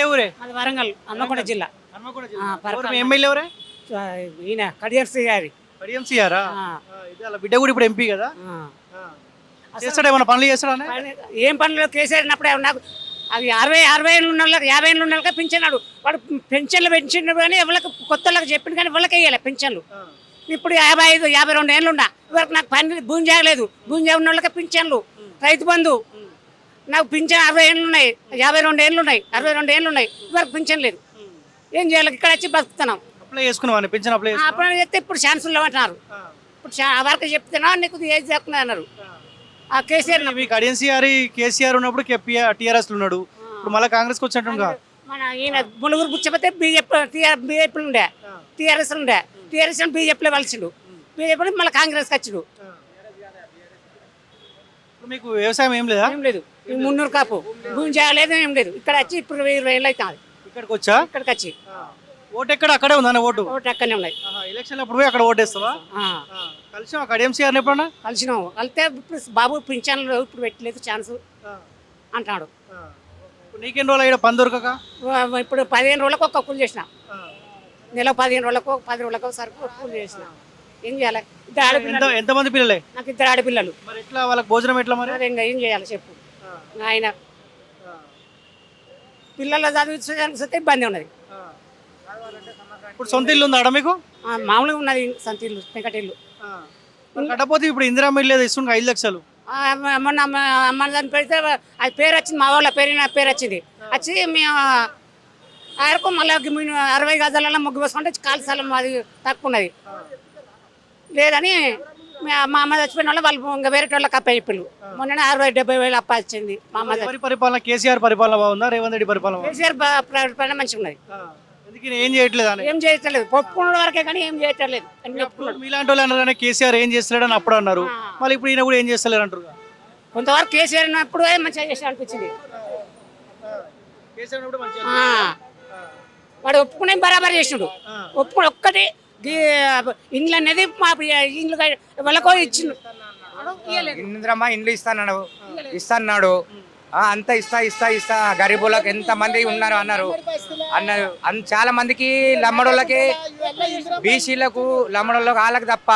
ఏ ఊరే? అది వరంగల్ హన్మకొండ జిల్లా. హన్మకొండ ఎమ్మెల్యే ఎవరే ఈయన కడియర్సి గారి. ఇది అలా బిడ్డ కూడా ఇప్పుడు ఎంపీ కదా. చేస్తాడా ఏమైనా పనులు చేస్తాడా ఏం పనులు కేసీఆర్ ఉన్నప్పుడే నాకు అది అరవై అరవై ఏళ్ళు ఉన్న వాళ్ళకి యాభై ఏళ్ళు ఉన్న వాళ్ళకి పింఛన్నాడు వాడు పెన్షన్లు పెంచిండు కానీ ఎవరికి కొత్త వాళ్ళకి చెప్పిండు కానీ ఎవరికి వేయాలి పెన్షన్లు ఇప్పుడు యాభై ఐదు యాభై రెండు ఏళ్ళు ఉన్నా ఇవరకు నాకు పని భూమి జాగలేదు. భూమి జాగ ఉన్న వాళ్ళకి పింఛన్లు. రైతు బంధు. నాకు పింఛన్ అరవై ఏళ్ళు ఉన్నాయి. యాభై రెండు ఏళ్ళు ఉన్నాయి. అరవై రెండు ఏళ్ళు ఉన్నాయి. ఇవరకు పింఛన్ లేదు. ఏం చేయాలి? ఇక్కడ వచ్చి బతుకుతున్నాం. అప్లై చేసుకున్నావా పెన్షన్ అప్లై? అప్పుడు చెప్తే ఇప్పుడు ఛాన్సులు అంటున్నారు ఆ. ఇప్పుడు వరకు చెప్తున్నా నీకు ఏజ్ చెప్తున్నా అన్నారు. ఆ. కేసీఆర్ మీకు అడియన్సీఆర్ కేసీఆర్ ఉన్నప్పుడు టీఆర్ఎస్ ఉన్నాడు. ఇప్పుడు మళ్ళీ కాంగ్రెస్కి వచ్చినట్టుగా మన ఈయన ములుగురు పుచ్చపోతే బీజేపీ టీఆర్ బీజేపీ ఉండే. టీఆర్ఎస్ ఉండే. టీఆర్ఎస్ బీజేపీలో కలిసిండు బీజేపీ మళ్ళీ కాంగ్రెస్కి వచ్చిండు. మీకు వ్యవసాయం ఏం లేదా? ఏం లేదు. మున్నూరు కాపు. భూమి చేయలేదు ఏం లేదు. ఇక్కడ వచ్చి ఇప్పుడు ఇరవై ఏళ్ళు అవుతుంది. ఇక్కడికి వచ్చా? ఇక్కడికి వచ్చి. ఓటు ఎక్కడ? అక్కడే ఉందా ఓటు? ఓటు అక్కడనే ఉన్నాయి. ఎలక్షన్ అప్పుడు అక్కడ ఓటేస్తావా? కలిసి అక్కడ? ఎంసీఆర్ ఎప్పుడన్నా? కలిసినాము. కలిస్తే ఇప్పుడు బాబు పింఛన్లు ఇప్పుడు పెట్టలేదు ఛాన్స్ అంటున్నాడు ఇప్పుడు నీకెన్ని రోజులు అయ్యా పని దొరకక? ఇప్పుడు పదిహేను రోజులకు ఒక కూలి చేసిన. నెల పదిహేను రోజులకు పది రోజులకు సరుకు కూలి చేసిన. ఏం చేయాలి? ఇద్దరు ఆడపిల్లలు. ఎంతమంది పిల్లలే? నాకు ఇద్దరు ఆడపిల్లలు. మరి ఎట్లా? వాళ్ళకి భోజనం ఎట్లా మరి? మరి ఇంకా ఏం చేయాలి చెప్పు. ఆయన. పిల్లల చదివించడానికి ఇబ్బంది ఉన్నది. ఇప్పుడు సొంత ఇల్లు ఉందా ఆడ మీకు? ఆ, మామూలుగా ఉన్నది సంత ఇల్లు వెంకటిల్లు మరి కట్టపోతే ఇప్పుడు ఇందిరా మిల్లు ఏదో ఇస్తుండే ఐదు లక్షలు. ఆ, మ- మొన్న అమ్మ అమ్మ దాన్ని పెడితే అది పేరు వచ్చింది మా వాళ్ళ పేరు నా పేరు వచ్చింది. వచ్చి మేము ఆయనకు మళ్ళీ మేము అరవై గజాలలో ముగ్గు వేసుకుంటే కాలు స్థలం అది తక్కువ ఉన్నది. లేదని మే- అమ్మ చచ్చిపోయిన వాళ్ళు వాళ్ళు ఇంకా వేరే వాళ్ళకి అప్ప చెప్పిళ్ళు మొన్న అరవై డెబ్బై వేలు అప్ప వచ్చింది మా అమ్మ ఎవరి పరిపాలన కేసీఆర్ పరిపాలన బాగుందా? రేవంత్ రెడ్డి పరిపాలన? కేసీఆర్ బా- ప్రైవేట్ పైన మంచిగా ఉన్నది ఏం చేయట్లేదు అని? ఏం చేయట్లేదు. ఒప్పుకున్న వరకే కానీ ఏం చేయట్లేదు. అని చెప్పుకున్నాడు మీలాంటి వాళ్ళు అన్నారు కానీ కేసీఆర్ ఏం చేస్తలేడు అని అప్పుడు అన్నారు. మళ్ళీ ఇప్పుడు ఈయన కూడా ఏం చేస్తలేరు అంటారు కొంతవరకు కేసీఆర్ ఉన్నప్పుడు మంచిగా చేసి అనిపించింది. కేసీఆర్ కూడా మంచిగా ఆ. వాడు ఒప్పుకునే బరాబర్ చేసినాడు ఒప్పుకుని ఒక్కటి ఇండ్లు అనేది మా ఇండ్లు వాళ్ళకో ఇచ్చిండు. ఇంద్రమ్మ ఇండ్లు ఇస్తాన్నాడు ఇస్తాన్నాడు. ఆ, అంత ఇస్తా ఇస్తా ఇస్తా. గరీబులకు ఎంత మంది ఉన్నారు అన్నారు. అన్నారు. అన్- చాలా మందికి లమ్మడోళ్ళకి బీసీలకు లమ్మడోళ్ళకి వాళ్ళకి తప్ప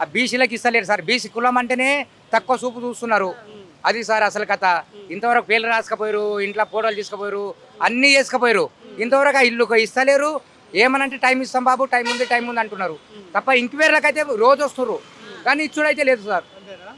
ఆ బీసీలకు ఇస్తలేరు సార్. బీసీ కులం అంటేనే తక్కువ చూపు చూస్తున్నారు. అది సార్ అసలు కథ. ఇంతవరకు పేర్లు రాసుకపోయారు ఇంట్లో ఫోటోలు తీసుకుపోయారు అన్నీ చేసుకుపోయారు ఇంతవరకు ఆ ఇల్లు ఇస్తలేరు ఏమనంటే టైం ఇస్తాం బాబు టైం ఉంది టైం ఉంది అంటున్నారు. తప్ప ఇంక్వైరీలకు అయితే రోజు వస్తున్నారు కానీ ఇచ్చుడైతే లేదు సార్.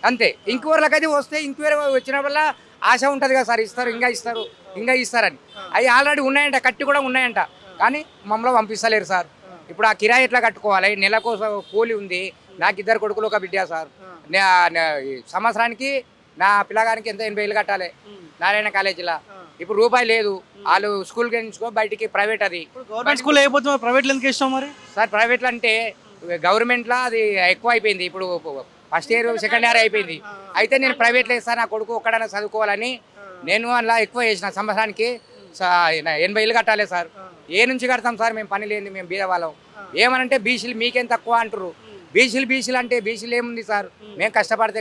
అంతే. ఇంక్వైరీలకు అయితే వస్తే ఇంక్వైరీ వచ్చినప్పుడల్లా ఆశ ఉంటుంది కదా సార్ ఇస్తారు ఇంకా ఇస్తారు ఇంకా ఇస్తారని. అవి ఆల్రెడీ ఉన్నాయంట కట్టి కూడా ఉన్నాయంట. కానీ మమ్మల్ని పంపిస్తలేరు సార్. ఇప్పుడు ఆ కిరాయి ఎట్లా కట్టుకోవాలి? నెలకు కూలి ఉంది. నాకు ఇద్దరు కొడుకులు ఒక బిడ్డ సార్. నే- సంవత్సరానికి నా పిల్లగానికి ఎంత ఎనభై వేలు కట్టాలి? నారాయణ కాలేజీలో. ఇప్పుడు రూపాయి లేదు. వాళ్ళు స్కూల్కి ఎంచుకో బయటికి ప్రైవేట్ అది. గవర్నమెంట్ స్కూల్ అయిపోతే మరి ప్రైవేట్ ఎందుకు ఇష్టం మరి? సార్ ప్రైవేట్లో అంటే గవర్నమెంట్లో అది ఎక్కువ అయిపోయింది. ఇప్పుడు ఫస్ట్ ఇయర్ సెకండ్ ఇయర్ అయిపోయింది. అయితే నేను ప్రైవేట్లో ఇస్తాను నా కొడుకు ఒక్కడైనా చదువుకోవాలని. నేను అలా ఎక్కువ చేసిన సంవత్సరానికి ఎనభై వేలు కట్టాలి సార్. ఏ నుంచి కడతాం సార్ మేము పని లేని మేము బీద వాళ్ళం ఏమనంటే బీసీలు మీకేం తక్కువ అంటారు బీసీలు బీసీలు అంటే బీసీలు ఏముంది సార్? మేము కష్టపడితే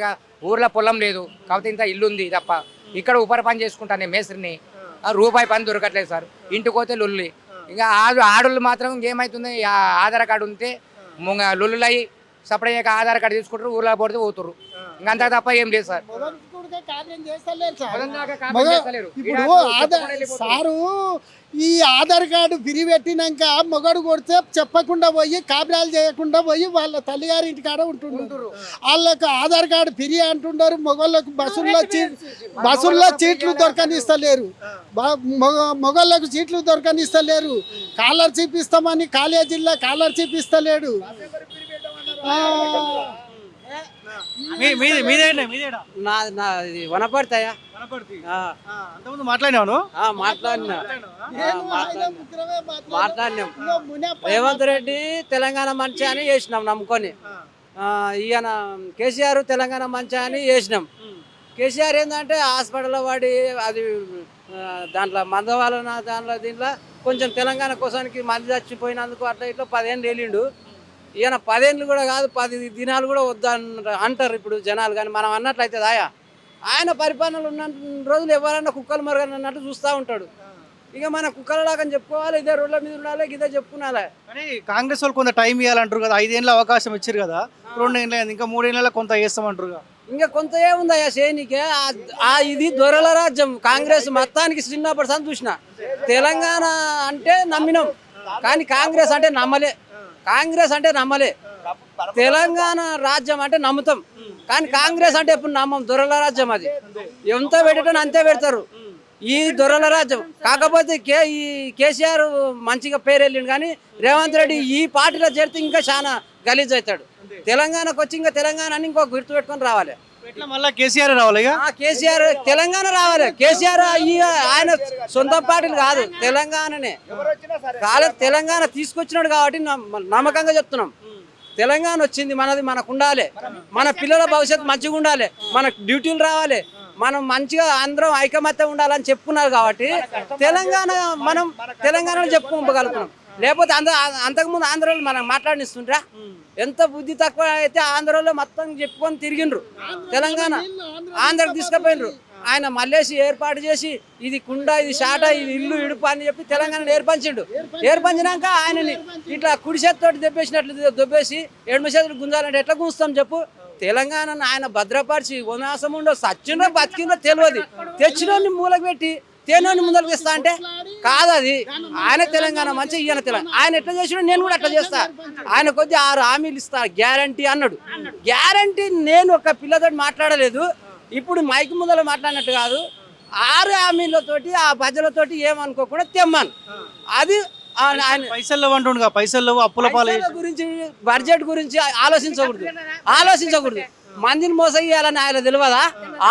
ఊర్లో పొలం లేదు కాకపోతే ఇంత ఇల్లు ఉంది తప్ప. ఇక్కడ ఉపరి పని చేసుకుంటాను నేను మేస్త్రిని. రూపాయి పని దొరకట్లేదు సార్. ఇంటికి పోతే లొల్లి. ఇంకా ఆడు ఆడోళ్ళు మాత్రం ఇంకేమవుతుంది ఆధార్ కార్డు ఉంటే ముంగ లొల్లులై సపరేట్ ఆధార్ కార్డు తీసుకుంటారు ఊర్లో పడితే పోతుర్రు. ఇంకా అంతా తప్ప ఏం లేదు సార్. మొదటిగా కార్యం చేస్తలేరు సార్. మొదలుదాకా కాపీ మగ- చేస్తలేరు. ఇప్పుడు. సారు ఈ ఆధార్ కార్డు ఫిరి పెట్టినాక మొగడు కొడితే చెప్పకుండా పోయి కాపురాలు చేయకుండా పోయి వాళ్ళ తల్లిగారి ఇంటి కాడ ఉంటుండ్రు. వాళ్ళకు ఆధార్ కార్డు ఫిరి అంటుండారు మొగళ్ళకు బస్సుల్లో బస్సుల్లో సీట్లు దొరకనిస్తలేరు. మొగళ్ళకు సీట్లు దొరకనిస్తలేరు. కాలర్ చూపిస్తామని కాలేజీల్లో కాలర్ చూపిస్తలేడు. వనపడతాయా అంతకుముందు మాట్లాడినాను మాట్లాడినా. రేవంత్ రెడ్డి తెలంగాణ మంచి అని చేసినాం నమ్ముకొని. ఆ, ఈయన కేసీఆర్ తెలంగాణ మంచి అని చేసినాం. కేసీఆర్ ఏంటంటే హాస్పిటల్లో వాడి అది దాంట్లో మంద వలన దాంట్లో దీంట్లో కొంచెం తెలంగాణ కోసానికి మంది చచ్చిపోయినందుకు అట్లా ఇట్లా పదేళ్ళు వెళ్ళిండు ఈయన పదేళ్ళు కూడా కాదు పది దినాలు కూడా వద్దు అంటారు ఇప్పుడు జనాలు. కానీ మనం అన్నట్లయితే దాయా ఆయన పరిపాలనలు ఉన్న రోజులు ఎవరైనా కుక్కలు మరగనన్నట్టు చూస్తూ ఉంటాడు. ఇక మన కుక్కలలాగా చెప్పుకోవాలి ఇదే రోడ్ల మీద ఉండాలి ఇదే చెప్పుకున్నాలి కానీ కాంగ్రెస్ వాళ్ళు కొంత టైం ఇవ్వాలంటారు కదా ఐదేళ్ళ అవకాశం ఇచ్చారు కదా రెండు ఏళ్ళ ఇంకా మూడేళ్ళ కొంత చేస్తామంటారు కదా. ఇంకా కొంత ఏముందయ్యా చేయనీకే ఆ- ఆ ఇది దొరల రాజ్యం. కాంగ్రెస్ మొత్తానికి చిన్నప్పటి చూసిన తెలంగాణ అంటే నమ్మినాం. కానీ కాంగ్రెస్ అంటే నమ్మలే. కాంగ్రెస్ అంటే నమ్మలే. తెలంగాణ రాజ్యం అంటే నమ్ముతాం. కానీ కాంగ్రెస్ అంటే ఎప్పుడు నమ్మం? దొరల రాజ్యం అది. ఎంత పెట్టడం అంతే పెడతారు. ఈ దొరల రాజ్యం. కాకపోతే కే ఈ కేసీఆర్ మంచిగా పేరు వెళ్ళిండు కానీ రేవంత్ రెడ్డి ఈ పార్టీలో చేరితే ఇంకా చాలా గలీజ్ అవుతాడు. తెలంగాణకు వచ్చి ఇంకా తెలంగాణ అని ఇంకో గుర్తు పెట్టుకొని రావాలి. ఎట్లా మళ్ళీ కేసీఆర్ రావాలి ఇక? కేసీఆర్ తెలంగాణ రావాలి. కేసీఆర్ ఆయన సొంత పార్టీలు కాదు తెలంగాణనే. కాలేదు తెలంగాణ తీసుకొచ్చినాడు కాబట్టి నమ్మ- నమ్మకంగా చెప్తున్నాం. తెలంగాణ వచ్చింది మనది మనకు ఉండాలి. మన పిల్లల భవిష్యత్తు మంచిగా ఉండాలి. మన డ్యూటీలు రావాలి. మనం మంచిగా అందరం ఐకమత్యం ఉండాలని చెప్పుకున్నారు కాబట్టి తెలంగాణ మనం తెలంగాణలో చెప్పుకోగలుగుతున్నాం లేకపోతే అంద అంతకుముందు ఆంధ్రలో మనం మాట్లాడిస్తుండ్రా ఎంత బుద్ధి తక్కువ అయితే ఆంధ్రలో మొత్తం చెప్పుకొని తిరిగిండ్రు. తెలంగాణ ఆంధ్రకు తీసుకుపోయినరు ఆయన మల్లేసి ఏర్పాటు చేసి ఇది కుండ ఇది షాట ఇది ఇల్లు ఇడుపు అని చెప్పి తెలంగాణ ఏర్పంచిండు. ఏర్పంచినాక ఆయనని ఇట్లా కుడి చేతితోటి దెబ్బేసినట్లు దెబ్బేసి ఎడమ చేతులు గుంజాలంటే ఎట్లా గుంజుతాం చెప్పు? తెలంగాణను ఆయన భద్రపరిచి ఉనాసం ఉండో సచ్చిండో బతికిండో తెలియదు తెచ్చినోని మూలకు పెట్టి తేనోని ముందరకు ఇస్తా అంటే కాదు అది. ఆయన తెలంగాణ మంచి ఈయన తెలంగాణ. ఆయన ఎట్లా చేసినా నేను కూడా అట్లా చేస్తా. ఆయన కొద్ది ఆరు హామీలు ఇస్తా గ్యారంటీ అన్నాడు. గ్యారంటీ నేను ఒక పిల్లతో మాట్లాడలేదు. ఇప్పుడు మైక్ ముందర మాట్లాడినట్టు కాదు. ఆరు హామీలతోటి ఆ ప్రజలతోటి ఏమనుకోకుండా తెమ్మాను. అది ఆయన ఆయన పైసలు లేవు అంటుండు కదా పైసలు లేవు అప్పుల పాలు గురించి బడ్జెట్ గురించి ఆలోచించకూడదు. ఆలోచించకూడదు. మందిని మోసగియాలని ఆయన తెలియదా?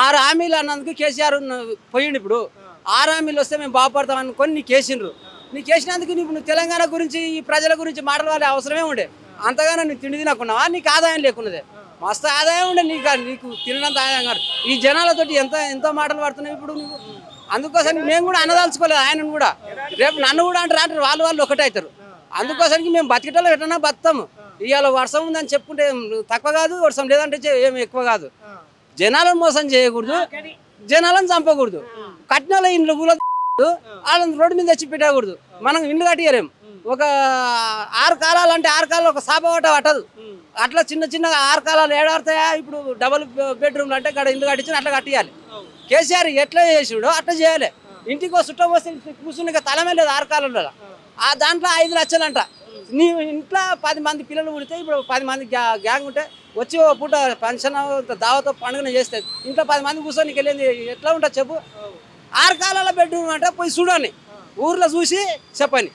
ఆరు హామీలు అన్నందుకు కేసీఆర్ పోయిండు ఇప్పుడు. ఆరామీలు వస్తే మేము బాగుపడతాం అనుకొని నీకు వేసిండ్రు. నీకు వేసినందుకు నువ్వు తెలంగాణ గురించి ఈ ప్రజల గురించి మాట్లాడాలి అవసరమే ఉండే. అంతగానో నువ్వు తిండి తినకున్నావా? నీకు ఆదాయం లేకున్నదే. మస్తు ఆదాయం ఉండే నీకు నీకు తినడంత ఆదాయం కాదు. ఈ జనాలతోటి ఎంత ఎంతో మాటలు పడుతున్నావు ఇప్పుడు నువ్వు? అందుకోసం మేము కూడా అనదలుచుకోలేదు ఆయనను కూడా. రేపు నన్ను కూడా అంటారు అంటారు వాళ్ళు వాళ్ళు ఒకటే అవుతారు. అందుకోసానికి మేము బతికేటోళ్ళు ఎట్లన్నా బతాము ఇవాళ వర్షం ఉందని చెప్పుకుంటే తక్కువ కాదు వర్షం లేదంటే ఏం ఎక్కువ కాదు. జనాలను మోసం చేయకూడదు. జనాలను చంపకూడదు. కట్నాల ఇండ్లు ఊళ్ళో వాళ్ళని రోడ్డు మీద తెచ్చి పెట్టకూడదు. మనం ఇండ్లు కట్టియలేం. ఒక ఆరు కాలాలు అంటే ఆరు కాలాలు ఒక సాప ఒకట పట్టదు. అట్లా చిన్న చిన్న ఆరు కాలాలు ఏడాడుతాయా? ఇప్పుడు డబుల్ బెడ్రూమ్లు అంటే ఇక్కడ ఇల్లు కట్టించి అట్లా కట్టియాలి. కేసీఆర్ ఎట్లా చేసిడో అట్లా చేయాలి. ఇంటికి ఒక చుట్టం వస్తే కూర్చుని ఇక తలమే లేదు ఆరు కాలంలో ఆ దాంట్లో ఐదు లక్షలంట. నీ ఇంట్లో పది మంది పిల్లలు పుడితే ఇప్పుడు పది మంది గ్యా- గ్యాంగ్ ఉంటే వచ్చి ఓ పూట పెన్షన్ దావతో పండుగ చేస్తే ఇంట్లో పది మంది కూర్చొని నీకు వెళ్ళింది ఎట్లా ఉంటుంది చెప్పు? ఆరు కాలాల బెడ్రూమ్ అంటే పోయి చూడండి. ఊర్లో చూసి చెప్పండి.